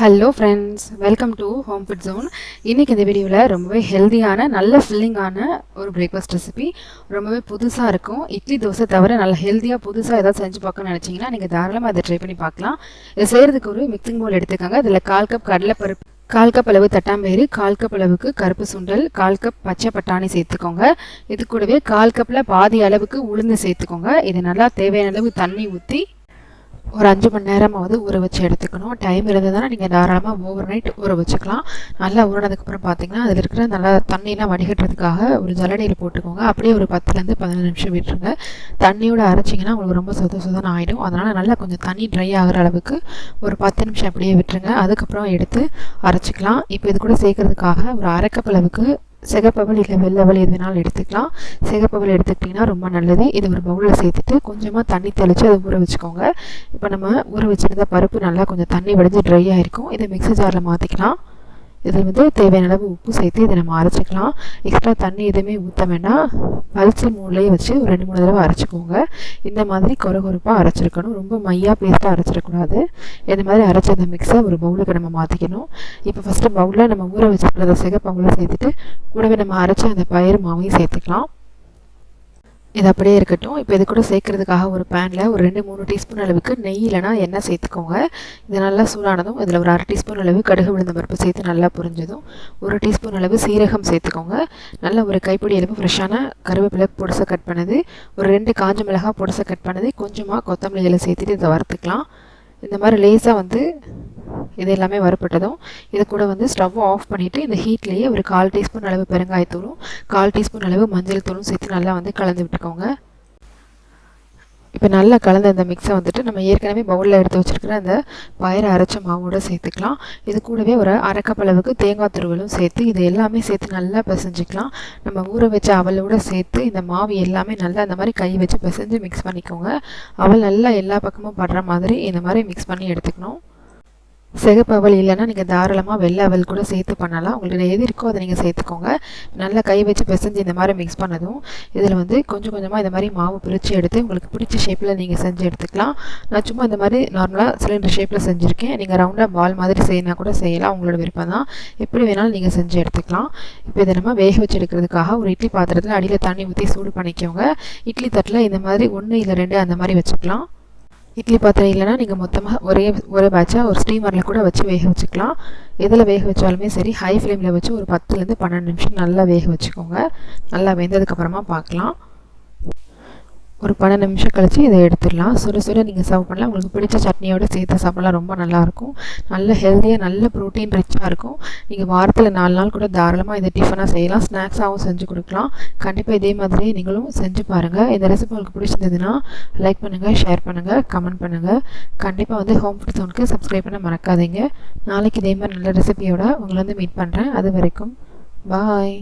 Hello friends welcome to home food zone இன்றைக்கி இந்த வீடியோவில் ரொம்பவே ஹெல்தியான நல்ல ஃபில்லிங்கான ஒரு பிரேக்ஃபாஸ்ட் ரெசிபி ரொம்பவே புதுசாக இருக்கும். இட்லி தோசை தவிர நல்ல ஹெல்த்தியாக புதுசாக ஏதாவது செஞ்சு பார்க்கணும்னு நினச்சிங்கன்னா நீங்கள் தாராளமாக அதை ட்ரை பண்ணி பார்க்கலாம். இது செய்கிறதுக்கு ஒரு மிக்சிங் பவுல் எடுத்துக்கோங்க. அதில் கால் கப் கடலைப்பருப்பு கால் கப் அளவு தட்டாம்பயிறு கால் கப் அளவுக்கு கருப்பு சுண்டல் கால் கப் பச்சை பட்டாணி சேர்த்துக்கோங்க. இது கூடவே கால் கப்பில் பாதி அளவுக்கு உளுந்து சேர்த்துக்கோங்க. இது நல்லா தேவையான அளவு தண்ணி ஊற்றி ஒரு அஞ்சு மணி நேரமாவது ஊற வச்சு எடுத்துக்கணும். டைம் இருந்ததுன்னா நீங்கள் தாராளமாக ஓவர் நைட் ஊற வச்சுக்கலாம். நல்லா ஊறினதுக்கப்புறம் பார்த்தீங்கன்னா அதில் இருக்கிற நல்லா தண்ணியெலாம் வடிகட்டுறதுக்காக ஒரு ஜலடையில் போட்டுக்கோங்க. அப்படியே ஒரு பத்துலேருந்து பதினஞ்சு நிமிஷம் விட்டுருங்க. தண்ணியோட அரைச்சிங்கன்னா உங்களுக்கு ரொம்ப சுத சொதன்னு ஆகிடும் அதனால் நல்லா கொஞ்சம் தண்ணி ட்ரை ஆகிற அளவுக்கு ஒரு பத்து நிமிஷம் அப்படியே விட்டுருங்க. அதுக்கப்புறம் எடுத்து அரைச்சிக்கலாம். இப்போ இது கூட சேர்க்கறதுக்காக ஒரு அரைக்கப் அளவுக்கு சிகப்பவள் இல்லை வெள்ளவல் எது வேணாலும் எடுத்துக்கலாம். சிகப்பவள் எடுத்துக்கிட்டிங்கன்னா ரொம்ப நல்லது. இதை ஒரு பவுலில் சேர்த்துட்டு கொஞ்சமாக தண்ணி தெளித்து அதை ஊற வச்சுக்கோங்க. இப்போ நம்ம ஊற வச்சுருந்த பருப்பு நல்லா கொஞ்சம் தண்ணி வடிஞ்சு ட்ரை ஆகிருக்கும் இதை மிக்ஸி ஜாரில் மாற்றிக்கலாம் இது வந்து தேவையான அளவு உப்பு சேர்த்து இதை நம்ம அரைச்சிக்கலாம். எக்ஸ்ட்ரா தண்ணி எதுவுமே ஊற்ற வேண்டாம். பல்சி மூலையே வச்சு ஒரு ரெண்டு மூணு தடவை அரைச்சிக்கோங்க. இந்த மாதிரி கொர கொரப்பாக அரைச்சிருக்கணும். ரொம்ப மையாக பேஸ்ட்டாக அரைச்சிடக்கூடாது. இந்த மாதிரி அரைச்ச அந்த மிக்ஸை ஒரு பவுலுக்கு நம்ம மாற்றிக்கணும் இப்போ ஃபஸ்ட்டு பவுலில் நம்ம ஊற வச்சுருக்கிறத சிகப்பவுல சேர்த்துட்டு கூடவே நம்ம அரைச்ச அந்த பயிர் மாவையும் சேர்த்துக்கலாம். இது அப்படியே இருக்கட்டும். இப்போ இது கூட சேர்க்கறதுக்காக ஒரு பேனில் ஒரு ரெண்டு மூணு டீஸ்பூன் அளவுக்கு நெய் இல்லைனா எண்ணெய் சேர்த்துக்கோங்க. இது நல்லா சூடானதும் இதில் ஒரு அரை டீஸ்பூன் அளவு கடுகு விழுந்த பருப்பு சேர்த்து நல்லா புரிஞ்சதும் ஒரு டீஸ்பூன் அளவு சீரகம் சேர்த்துக்கோங்க. நல்ல ஒரு கைப்பிடி அளவு ஃப்ரெஷ்ஷான கருவேப்பிலை பொடிசை கட் பண்ணது ஒரு ரெண்டு காஞ்ச மிளகாய் பொடிசை கட் பண்ணது கொஞ்சமாக கொத்தமல்லி இலை சேர்த்துட்டு இதை வறுத்துக்கலாம். இந்த மாதிரி லேஸாக வந்து இது எல்லாமே வறுப்பட்டதும் இது கூட வந்து ஸ்டவ் ஆஃப் பண்ணிவிட்டு இந்த ஹீட்லேயே ஒரு கால் டீஸ்பூன் அளவு பெருங்காயத்தூளும் கால் டீஸ்பூன் அளவு மஞ்சள் தூளும் சேர்த்து நல்லா வந்து கலந்து விட்டுக்கோங்க. இப்போ நல்லா கலந்த அந்த மிக்ஸை வந்துட்டு நம்ம ஏற்கனவே பவுலில் எடுத்து வச்சுருக்கிற அந்த பயிரை அரைச்ச மாவோடு சேர்த்துக்கலாம். இது கூடவே ஒரு அரைக்கப்பளவுக்கு தேங்காய் துருவலும் சேர்த்து இது எல்லாமே சேர்த்து நல்லா பிசைஞ்சிக்கலாம். நம்ம ஊற வச்ச அவலோட சேர்த்து இந்த மாவு எல்லாமே நல்லா அந்த மாதிரி கை வச்சு பிசைஞ்சு மிக்ஸ் பண்ணிக்கோங்க. அவல் நல்லா எல்லா பக்கமும் படுற மாதிரி இந்த மாதிரி மிக்ஸ் பண்ணி எடுத்துக்கணும். சிகப்பு அவல் இல்லைன்னா நீங்கள் தாராளமாக வெள்ளை அவல் கூட சேர்த்து பண்ணலாம். உங்களுக்கு எது இருக்கோ அதை நீங்கள் சேர்த்துக்கோங்க. நல்லா கை வச்சு பிசைஞ்சு இந்த மாதிரி மிக்ஸ் பண்ணதும் இதில் வந்து கொஞ்சம் கொஞ்சமாக இந்த மாதிரி மாவு பிரித்து எடுத்து உங்களுக்கு பிடிச்ச ஷேப்பில் நீங்கள் செஞ்சு எடுத்துக்கலாம். நான் சும்மா இந்த மாதிரி நார்மலாக சிலிண்டர் ஷேப்பில் செஞ்சுருக்கேன். நீங்கள் ரவுண்டாக பால் மாதிரி செய்யணும் கூட செய்யலாம். உங்களோட விருப்பம் தான். எப்படி வேணாலும் நீங்கள் செஞ்சு எடுத்துக்கலாம். இப்போ இதை நம்ம வேக வச்சு எடுக்கிறதுக்காக ஒரு இட்லி பாத்திரத்தில் அடியில் தண்ணி ஊற்றி சூடு பண்ணிக்கோங்க. இட்லி தட்டில் இந்த மாதிரி ஒன்று இல்லை ரெண்டு அந்த மாதிரி வச்சுக்கலாம். இட்லி பாத்திரம் இல்லைனா நீங்கள் மொத்தமாக ஒரே ஒரே பேட்சாக ஒரு ஸ்டீமரில் கூட வச்சு வேக வச்சுக்கலாம். எதில் வேக வச்சாலுமே சரி ஹை ஃப்ளேமில் வச்சு ஒரு பத்துலேருந்து பன்னெண்டு நிமிஷம் நல்லா வேக வச்சுக்கோங்க. நல்லா வெந்ததுக்கப்புறமா பார்க்கலாம். ஒரு பன்னெண்டு நிமிஷம் கழித்து இதை எடுத்துடலாம். சுட சுட நீங்கள் சர்வ் பண்ணலாம். உங்களுக்கு பிடிச்ச சட்னியோடு சேர்த்து சாப்பிடலாம். ரொம்ப நல்லாயிருக்கும் நல்ல ஹெல்த்தியாக நல்ல ப்ரோட்டீன் ரிச்சாக இருக்கும். நீங்கள் வாரத்தில் நாலு நாள் கூட தாராளமாக இதை டிஃபனாக செய்யலாம். ஸ்நாக்ஸாகவும் செஞ்சு கொடுக்கலாம். கண்டிப்பாக இதே மாதிரி நீங்களும் செஞ்சு பாருங்கள் இந்த ரெசிபி உங்களுக்கு பிடிச்சிருந்ததுன்னா லைக் பண்ணுங்கள் ஷேர் பண்ணுங்கள் கமெண்ட் பண்ணுங்கள் கண்டிப்பாக வந்து ஹோம் ஃபுட் ஜோனுக்கு சப்ஸ்கிரைப் பண்ண மறக்காதீங்க. நாளைக்கு இதே மாதிரி நல்ல ரெசிபியோட உங்களை வந்து மீட் பண்ணுறேன் அது வரைக்கும் பாய்